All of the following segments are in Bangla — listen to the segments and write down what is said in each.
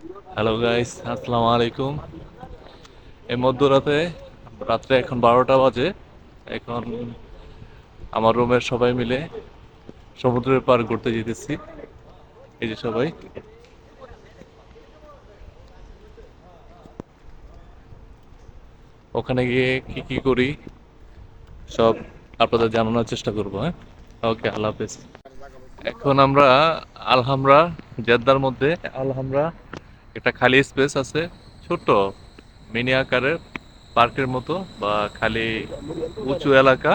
হ্যালো গাইস আসসালামু আলাইকুম এই মধ্যরাতে রাত্রে এখন বারোটা বাজে। এখন আমার রুমের সবাই মিলে সমুদ্রের পার ঘুরতে যেতেছি। এই যে সবাই। ওখানে গিয়ে কি কি করি, সব আপনাদের জানানোর চেষ্টা করব হ্যাঁ? ওকে, আল্লাহ হাফেজ। এখন আমরা আলহামরা, জেদ্দার মধ্যে আলহামরা একটা খালি স্পেস আছে ছোট, মিনি আকারের পার্কের মতো বা খালি উঁচু এলাকা।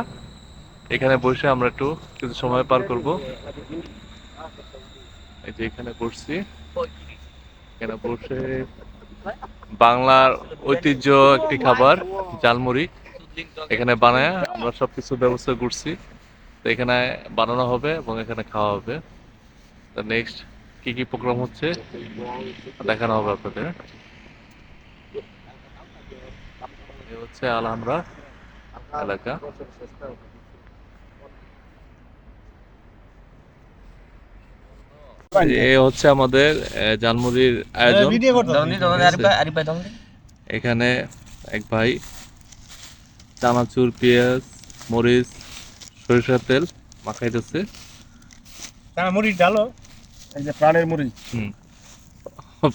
এখানে বসে আমরা একটু কিছু সময় পার করব। এই যে এখানে বসছি। এখানে বসে বাংলার ঐতিহ্য একটি খাবার জালমুড়ি এখানে বানায় আমরা সবকিছু ব্যবস্থা করছি। তো এখানে বানানো হবে এবং এখানে খাওয়া হবে। নেক্সট কি কি প্রোগ্রাম হচ্ছে? দেখানো হবে আপনাদের। হচ্ছে আলহামরা এলাকা। এ হচ্ছে আমাদের আহ, আয়োজন। এখানে এক ভাই চানাচুর পেঁয়াজ মরিচ সরিষার তেল মাখাইতেছে। মুড়ি ডালো এই যে প্রাণের মুড়ি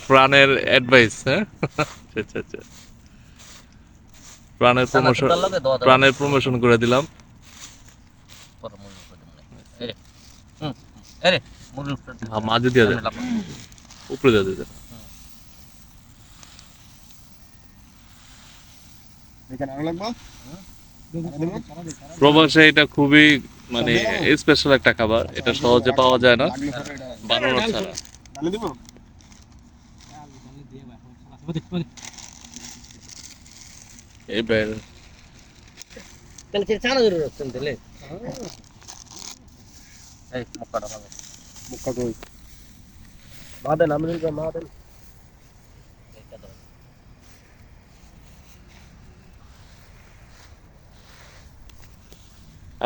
প্রাণের অ্যাডভাইস হ্যাঁ? আচ্ছা আচ্ছা প্রাণের প্রমোশন প্রাণের প্রমোশন করে দিলাম। হ্যাঁ, মাঝে দিয়ে দেন উপরে দিয়ে দেন এখানে আরও লাগবে? প্রবাসে এটা খুবই মানে স্পেশাল একটা খাবার। এটা সহজে পাওয়া যায় না। বানানো ছাড়া। ডালে দিব? এই বের তাহলে চানা জরুর হচ্ছেন তাহলে? এই মক্কাটা ভালো মুখা কই মাদেন আমি মাদেন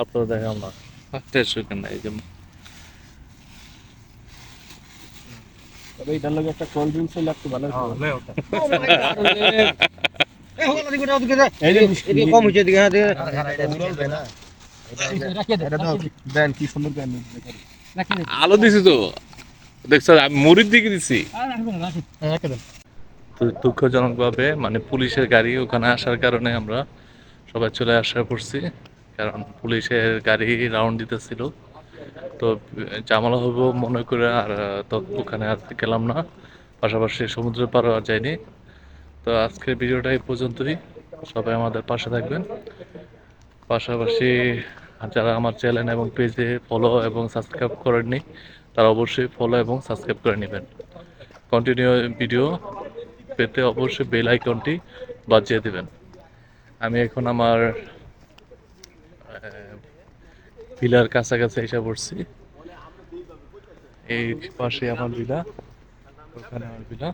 আপনারা দেখাম না। টেস্ট এই যে তবে এটার লগে একটা কোল্ড ড্রিঙ্কস লাগতো ভালো হতো। এই যে কম হয়েছে এদিকে হ্যাঁ এটা দাও দেন কি সুন্দর দেন আলো দিছি তো। দেখছ আমি মুড়ির দিকে দিছি। তো দুঃখজনকভাবে মানে পুলিশের গাড়ি ওখানে আসার কারণে আমরা সবাই চলে আসা করছি কারণ পুলিশের গাড়ি রাউন্ড দিতেছিল। তো জামালা হইব মনে করে আর তো ওখানে আর গেলাম না। পাশাপাশি সমুদ্র পাড়ও আর যাইনি। তো আজকের ভিডিওটা এই পর্যন্তই। সবাই আমাদের পাশে থাকবেন। পাশাপাশি যারা আমার চ্যানেল এবং পেজে ফলো এবং সাবস্ক্রাইব করেননি, তারা অবশ্যই ফলো এবং সাবস্ক্রাইব করে নেবেন। কন্টিনিউ ভিডিও পেতে অবশ্যই বেল আইকনটি বাজিয়ে দেবেন। আমি এখন আমার ভিলার কাছাকাছি এসে পড়ছি। এই পাশে আমার ভিলা, ওখানে আমার ভিলা।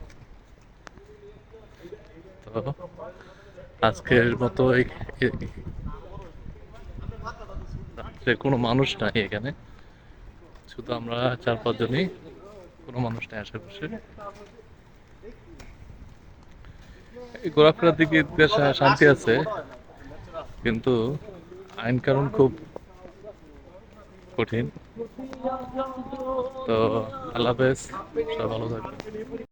তো আজকের মতো কোনো মানুষ নাই এখানে। শুধু আমরা চার পাঁচজনই কোনো মানুষ নাই আশেপাশে। ঘোরাফেরার দিকে শান্তি আছে, কিন্তু আইন কানুন খুব কঠিন। তো আল্লাহ হাফেজ সব ভালো থাকবেন।